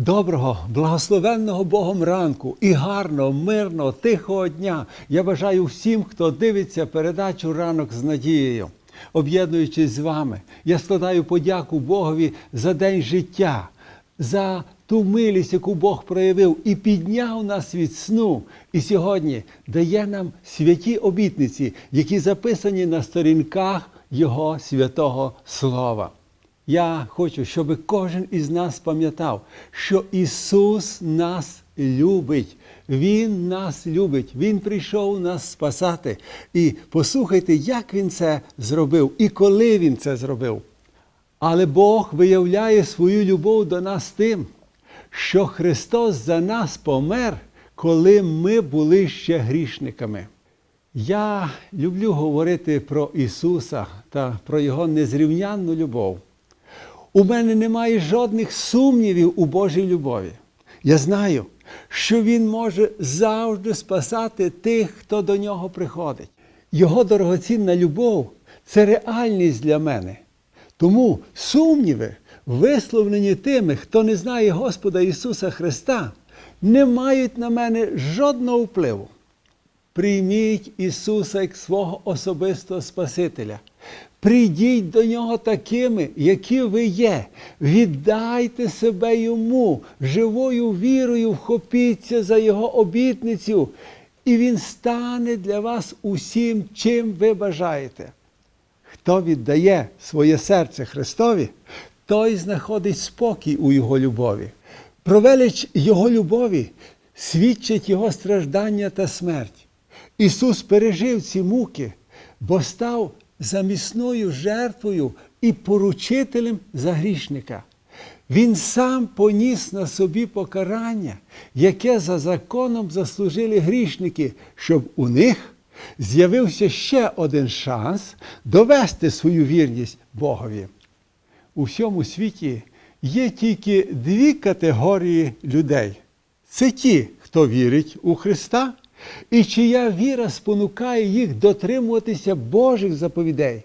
Доброго, благословенного Богом ранку і гарного, мирного, тихого дня. Я бажаю всім, хто дивиться передачу ранок з надією. Об'єднуючись з вами, я складаю подяку Богові за день життя, за ту милість, яку Бог проявив і підняв нас від сну. І сьогодні дає нам святі обітниці, які записані на сторінках Його святого Слова. Я хочу, щоб кожен із нас пам'ятав, що Ісус нас любить. Він нас любить. Він прийшов нас спасати. І послухайте, як Він це зробив і коли Він це зробив. Але Бог виявляє свою любов до нас тим, що Христос за нас помер, коли ми були ще грішниками. Я люблю говорити про Ісуса та про Його незрівнянну любов. У мене немає жодних сумнівів у Божій любові. Я знаю, що Він може завжди спасати тих, хто до нього приходить. Його дорогоцінна любов це реальність для мене. Тому сумніви, висловлені тими, хто не знає Господа Ісуса Христа, не мають на мене жодного впливу. Прийміть Ісуса як свого особистого Спасителя. Прийдіть до Нього такими, які ви є. Віддайте себе Йому, живою вірою вхопіться за Його обітницю, і Він стане для вас усім, чим ви бажаєте. Хто віддає своє серце Христові, той знаходить спокій у Його любові. Про велич Його любові свідчить Його страждання та смерть. Ісус пережив ці муки, бо став замісною жертвою і поручителем за грішника. Він сам поніс на собі покарання, яке за законом заслужили грішники, щоб у них з'явився ще один шанс довести свою вірність Богові. У всьому світі є тільки дві категорії людей: це ті, хто вірить у Христа, і чия віра спонукає їх дотримуватися Божих заповідей,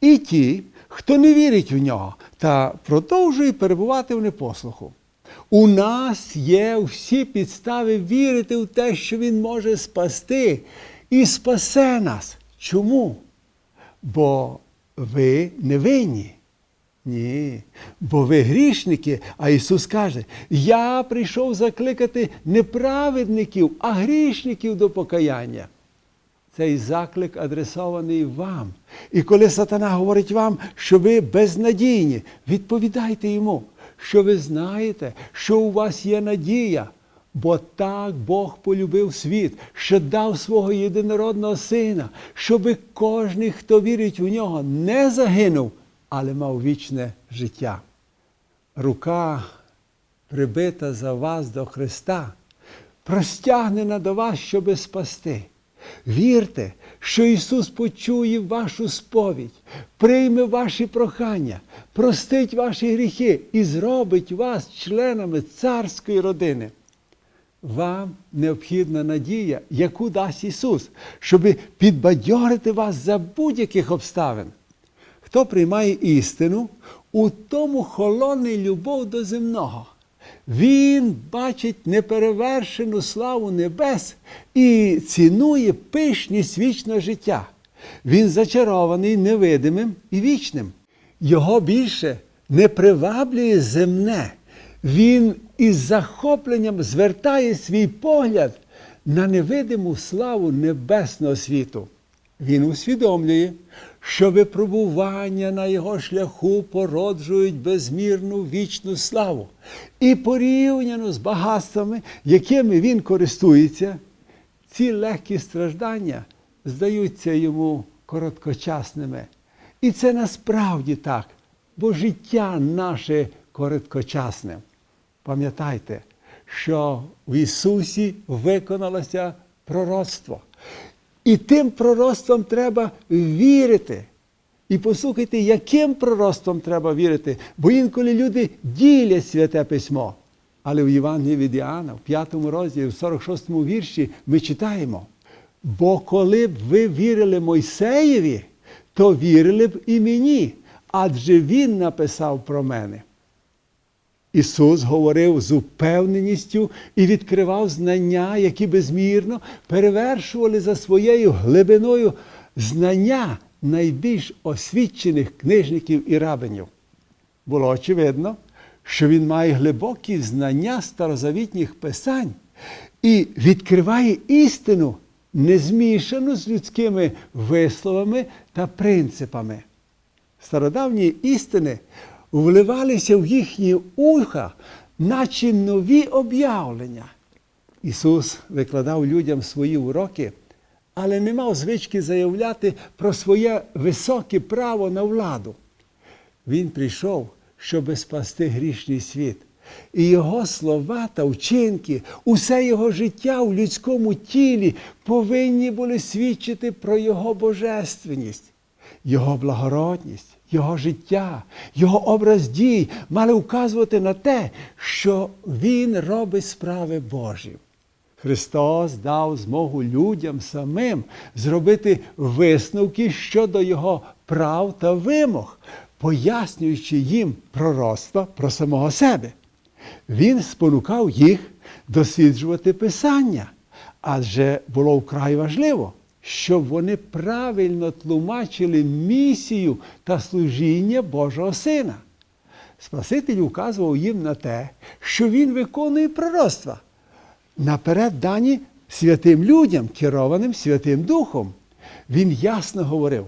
і ті, хто не вірить в нього та продовжує перебувати в непослуху. У нас є всі підстави вірити в те, що Він може спасти і спасе нас. Чому? Бо ви не винні. Ні, бо ви грішники, а Ісус каже: Я прийшов закликати не праведників, а грішників до покаяння. Цей заклик адресований вам. І коли сатана говорить вам, що ви безнадійні, відповідайте йому, що ви знаєте, що у вас є надія. Бо так Бог полюбив світ, що дав свого єдинородного сина, щоби кожен, хто вірить у нього, не загинув, але мав вічне життя. Рука, прибита за вас до Христа, простягнена до вас, щоби спасти. Вірте, що Ісус почує вашу сповідь, прийме ваші прохання, простить ваші гріхи і зробить вас членами царської родини. Вам необхідна надія, яку дасть Ісус, щоб підбадьорити вас за будь-яких обставин. Хто приймає істину, у тому холоне любов до земного. Він бачить неперевершену славу небес і цінує пишність вічного життя. Він зачарований невидимим і вічним. Його більше не приваблює земне. Він із захопленням звертає свій погляд на невидиму славу небесного світу. Він усвідомлює, що випробування на його шляху породжують безмірну вічну славу. І порівняно з багатствами, якими він користується, ці легкі страждання здаються йому короткочасними. І це насправді так, бо життя наше короткочасне. Пам'ятайте, що в Ісусі виконалося пророцтво. І тим пророцтвом треба вірити. І послухайте, яким пророцтвом треба вірити, бо інколи люди ділять святе письмо. Але в Євангелії від Іоанна, в 5 розділі, в 46 вірші, ми читаємо: бо коли б ви вірили Мойсеєві, то вірили б і мені, адже він написав про мене. Ісус говорив з упевненістю і відкривав знання, які безмірно перевершували за своєю глибиною знання найбільш освічених книжників і рабинів. Було очевидно, що він має глибокі знання старозавітніх писань і відкриває істину, не змішану з людськими висловами та принципами. Стародавні істини вливалися в їхні уха, наче нові об'явлення. Ісус викладав людям свої уроки, але не мав звички заявляти про своє високе право на владу. Він прийшов, щоб спасти грішний світ. І його слова та вчинки, усе його життя в людському тілі повинні були свідчити про його божественність, його благородність, його життя, його образ дій мали вказувати на те, що він робить справи Божі. Христос дав змогу людям самим зробити висновки щодо Його прав та вимог, пояснюючи їм пророцтва про самого себе. Він спонукав їх досліджувати Писання, адже було вкрай важливо, щоб вони правильно тлумачили місію та служіння Божого Сина. Спаситель указував їм на те, що Він виконує пророцтва наперед дані святим людям, керованим Святим Духом. Він ясно говорив,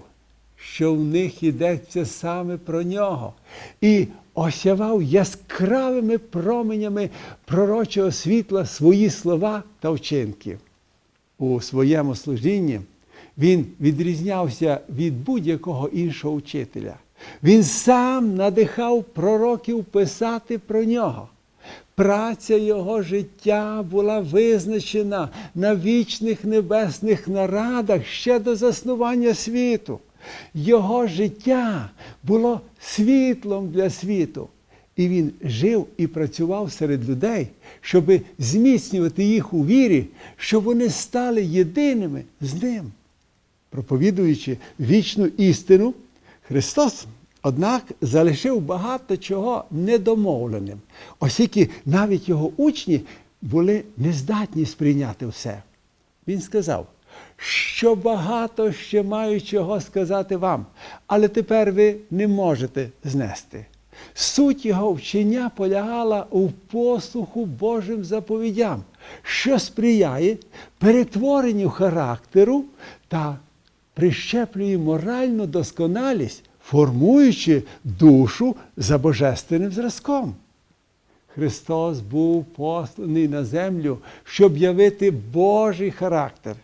що в них йдеться саме про нього, і осявав яскравими променями пророчого світла свої слова та вчинки. У своєму служінні він відрізнявся від будь-якого іншого вчителя. Він сам надихав пророків писати про нього. Праця його життя була визначена на вічних небесних нарадах ще до заснування світу. Його життя було світлом для світу. І він жив і працював серед людей, щоб зміцнювати їх у вірі, щоб вони стали єдиними з ним. Проповідуючи вічну істину, Христос Однак залишив багато чого недомовленим, оскільки навіть його учні були нездатні сприйняти все. Він сказав, що багато ще маю чого сказати вам, але тепер ви не можете знести. Суть його вчення полягала у послуху Божим заповідям, що сприяє перетворенню характеру та прищеплює моральну досконалість формуючи душу за божественним зразком. Христос був посланий на землю, щоб явити Божий характер.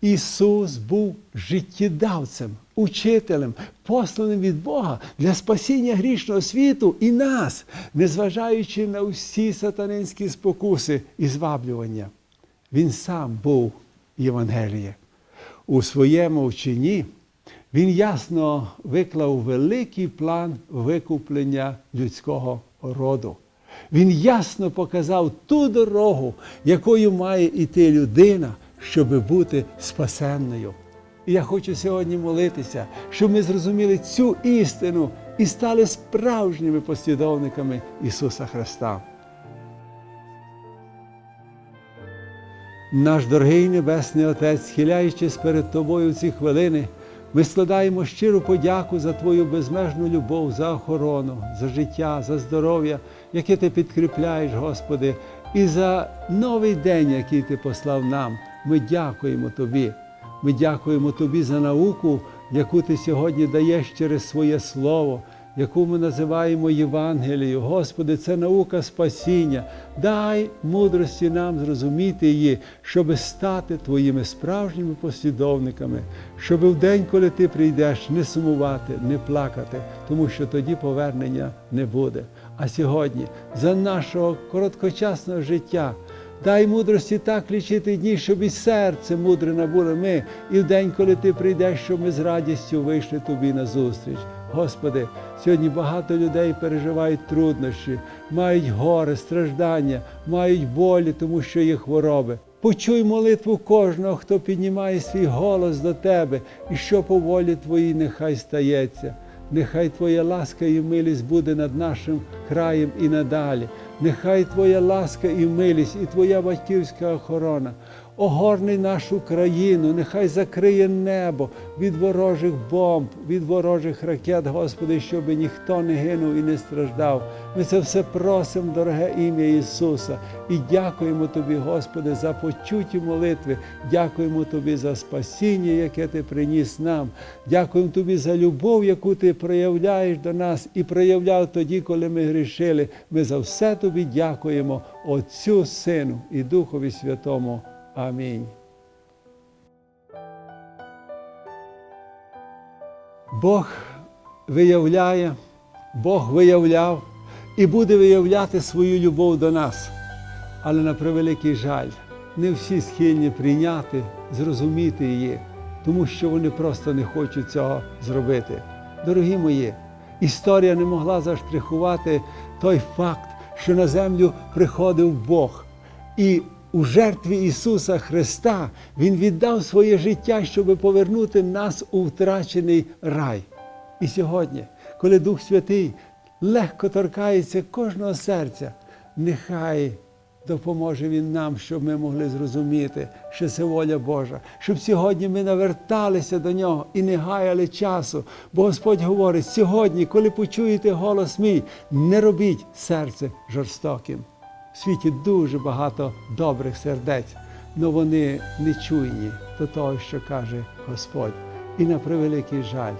Ісус був життєдавцем, учителем, посланим від Бога для спасіння грішного світу і нас, незважаючи на всі сатанинські спокуси і зваблювання. Він сам був Євангеліє. У своєму вченні він ясно виклав великий план викуплення людського роду. Він ясно показав ту дорогу, якою має йти людина, щоб бути спасенною. І я хочу сьогодні молитися, щоб ми зрозуміли цю істину і стали справжніми послідовниками Ісуса Христа. Наш дорогий Небесний Отець, схиляючись перед Тобою в ці хвилини, ми складаємо щиру подяку за Твою безмежну любов, за охорону, за життя, за здоров'я, яке Ти підкріпляєш, Господи, і за новий день, який Ти послав нам. Ми дякуємо Тобі. Ми дякуємо Тобі за науку, яку Ти сьогодні даєш через своє Слово яку ми називаємо Євангелією. Господи, це наука спасіння. Дай мудрості нам зрозуміти її, щоби стати Твоїми справжніми послідовниками, щоб в день, коли ти прийдеш, не сумувати, не плакати, тому що тоді повернення не буде. А сьогодні за нашого короткочасного життя. Дай мудрості так лічити дні, щоб і серце мудре набули ми, і в день, коли ти прийдеш, щоб ми з радістю вийшли тобі на зустріч. Господи, сьогодні багато людей переживають труднощі, мають горе, страждання, мають болі, тому що є хвороби. Почуй молитву кожного, хто піднімає свій голос до Тебе, і що по волі Твоїй нехай стається. Нехай Твоя ласка і милість буде над нашим краєм і надалі. Нехай Твоя ласка і милість, і Твоя батьківська охорона огорни нашу країну, нехай закриє небо від ворожих бомб, від ворожих ракет, Господи, щоб ніхто не гинув і не страждав. Ми це все просимо, дороге ім'я Ісуса, і дякуємо Тобі, Господи, за почуті молитви. Дякуємо Тобі за спасіння, яке Ти приніс нам. Дякуємо Тобі за любов, яку Ти проявляєш до нас і проявляв тоді, коли ми грішили. Ми за все Тобі дякуємо, Отцю, Сину і Духові Святому. Амінь. Бог виявляє, Бог виявляв і буде виявляти свою любов до нас. Але на превеликий жаль, не всі схильні прийняти, зрозуміти її, тому що вони просто не хочуть цього зробити. Дорогі мої, історія не могла заштрихувати той факт, що на землю приходив Бог. І у жертві Ісуса Христа Він віддав своє життя, щоб повернути нас у втрачений рай. І сьогодні, коли Дух Святий легко торкається кожного серця, нехай допоможе Він нам, щоб ми могли зрозуміти, що це воля Божа, щоб сьогодні ми наверталися до нього і не гаяли часу. Бо Господь говорить: сьогодні, коли почуєте голос мій, не робіть серце жорстоким. В світі дуже багато добрих сердець, але вони не чуйні до того, що каже Господь. І на превеликий жаль,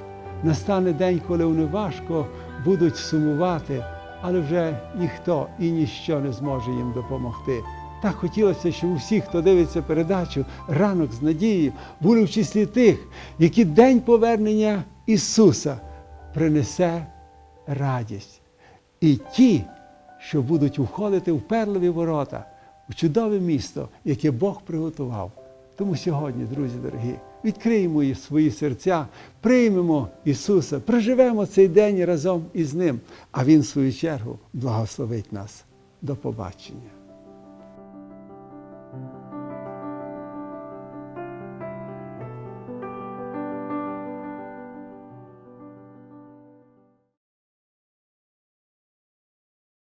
настане день, коли вони важко будуть сумувати, але вже ніхто і ніщо не зможе їм допомогти. Так хотілося, щоб усі, хто дивиться передачу ранок з надією, були в числі тих, які день повернення Ісуса принесе радість. І ті, що будуть входити в перливі ворота, у чудове місто, яке Бог приготував. Тому сьогодні, друзі дорогі, відкриємо свої серця, приймемо Ісуса, проживемо цей день разом із Ним, а Він, в свою чергу, благословить нас. До побачення.